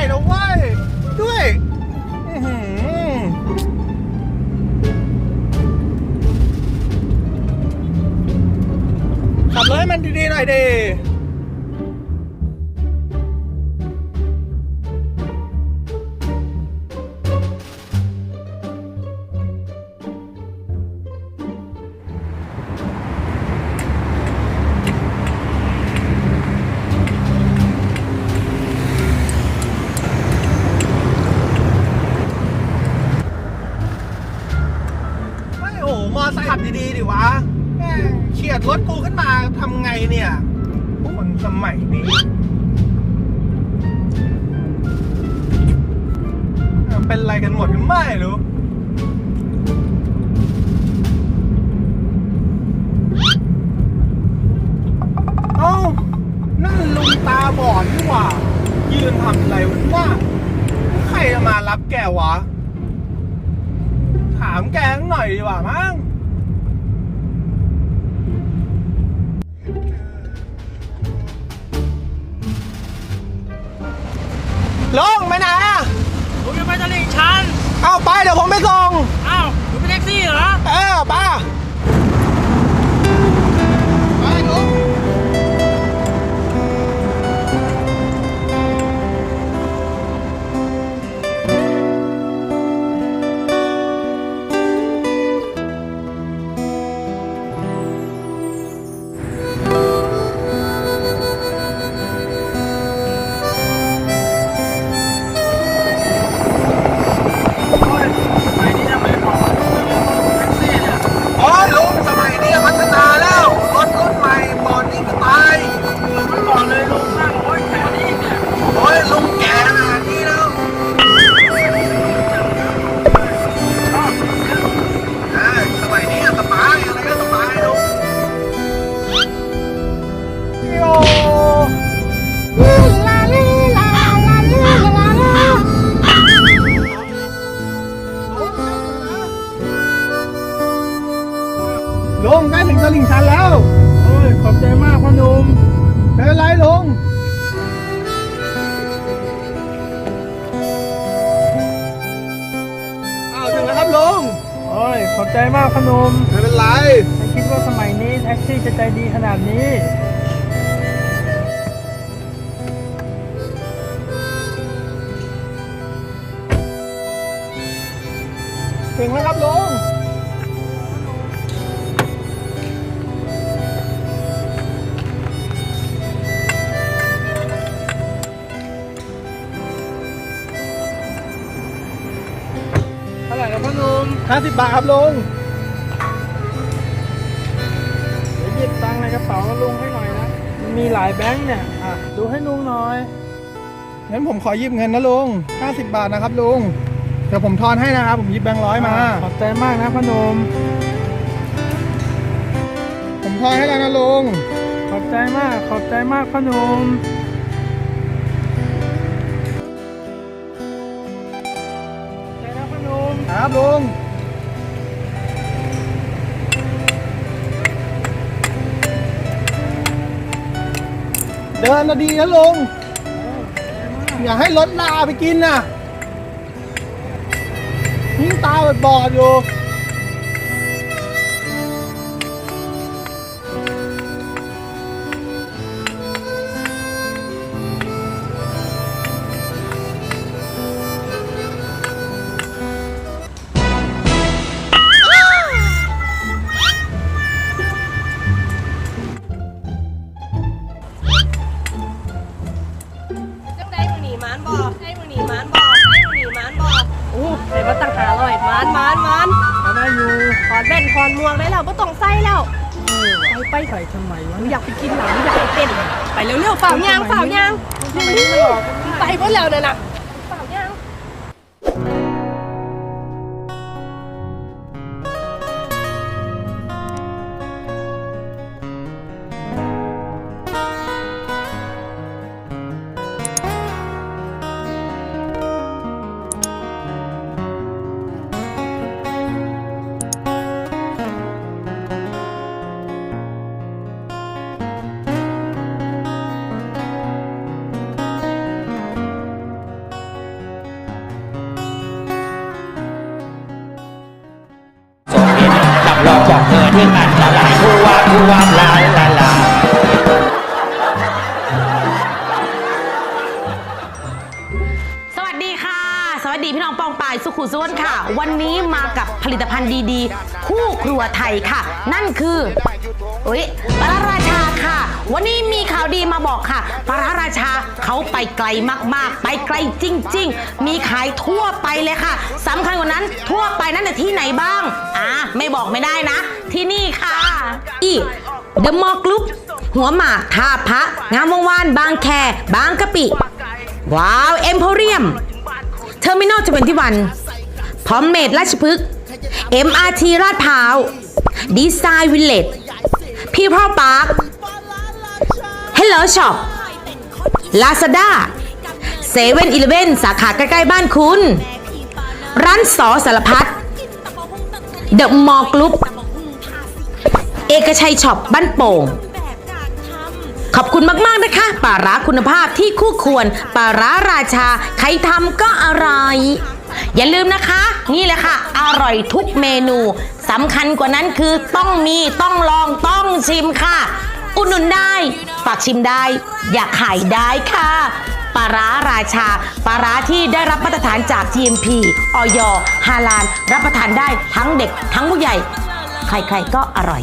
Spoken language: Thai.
right away. เป็นอะไรกันหมดไม่รู้เอ้านั่นลุงตาบอดนี่หว่า ยืนทำอะไรวะว่า ใครจะมารับแกวะ ถามแกหน่อยดีกว่ามั้งลงไปไหนะผมจะ ตลิ่งชัน เอาไปเดี๋ยวผมไปส่ง อ้าวคุณเป็นแท็กซี่เหรอ เออป้า ขอบใจมากพ่อหนุ่มไม่เป็นไร ไม่คิดว่าสมัยนี้แท็กซี่จะใจดีขนาดนี้ ถึงแล้วครับลุง หนุ่ม50บาทครับลุงเดี๋ยวหยิบตังค์ในกระเป๋าลุงให้หน่อยนะมันมีหลายแบงค์เนี่ย อะ ดูให้ลุงหน่อยงั้นผมขอหยิบเงินนะลุง50บาทนะครับลุง เดี๋ยวผมทอนให้นะครับ ผมหยิบแบงค์ร้อยมา ขอบใจมากนะพ่อหนุ่มผมทอนให้แล้วนะลุง ขอบใจมาก ขอบใจมากพ่อหนุ่มใจนะพ่อหนุ่มครับลุง เดินนะดีนะลุงอย่าให้รถลาไปกินนะยิ่งตาบอดๆอยู่ มานหมานหมานมาได้อยู่ถอดแว่นถอดหมวกได้แล้วบ่ต้องใส่แล้วไปไปใส่ทำไมวะหนูอยากไปกินหนังหนูอยากไปเต้นไปเร็วๆฝ่าวยางฝ่าวยางไม่หลอกไปเพิ่นแล้วนั่นน่ะ ละลาคูวาผู้ว่าลาลาลาสวัสดีค่ะ สวัสดีพี่น้องปองปายสุขุสุวรรณค่ะ วันนี้มากับผลิตภัณฑ์ดีๆ คู่ครัวไทยค่ะ นั่นคืออุ้ยปลาร้าราชา วันนี้มีข่าวดีมาบอกค่ะปลาร้าราชาเขาไปไกลมากๆ ไปไกลจริง ๆ มีขายทั่วไปเลยค่ะสำคัญกว่านั้นทั่วไปนั่นแต่ที่ไหนบ้าง อะไม่บอกไม่ได้นะ ที่นี่ค่ะอีเดอะมอลล์กรุ๊ปหัวหมากท่าพระงามวงวานบางแค บางกะปิ ว้าวเอ็มโพเรียมเทอร์มินอล21พร้อมเมดราชพฤกษ์ MRT ลาดพร้าวดีไซน์วิลเลจพีพ p พาร์ค Hello Shop Lazada เซเว่นอีเลเว่นสาขาใกล้ๆบ้านคุณ ร้านสอสารพัดเดอะมอลล์กรุ๊ปเอกชัยช็อปบ้านโป่ง ขอบคุณมากๆนะคะปลาร้าคุณภาพที่คู่ควรปลาร้าราชา ใครทำก็อร่อย อย่าลืมนะคะ นี่แหละค่ะ อร่อยทุกเมนูสำคัญกว่านั้นคือต้องมีต้องลองต้องชิมค่ะ อุดหนุนได้ฝากชิมได้ อยากขายได้ค่ะปลาร้าราชาปลาร้าที่ได้รับมาตรฐานจาก GMP ออยฮาลาน รับประทานได้ทั้งเด็กทั้งผู้ใหญ่ ใครๆก็อร่อย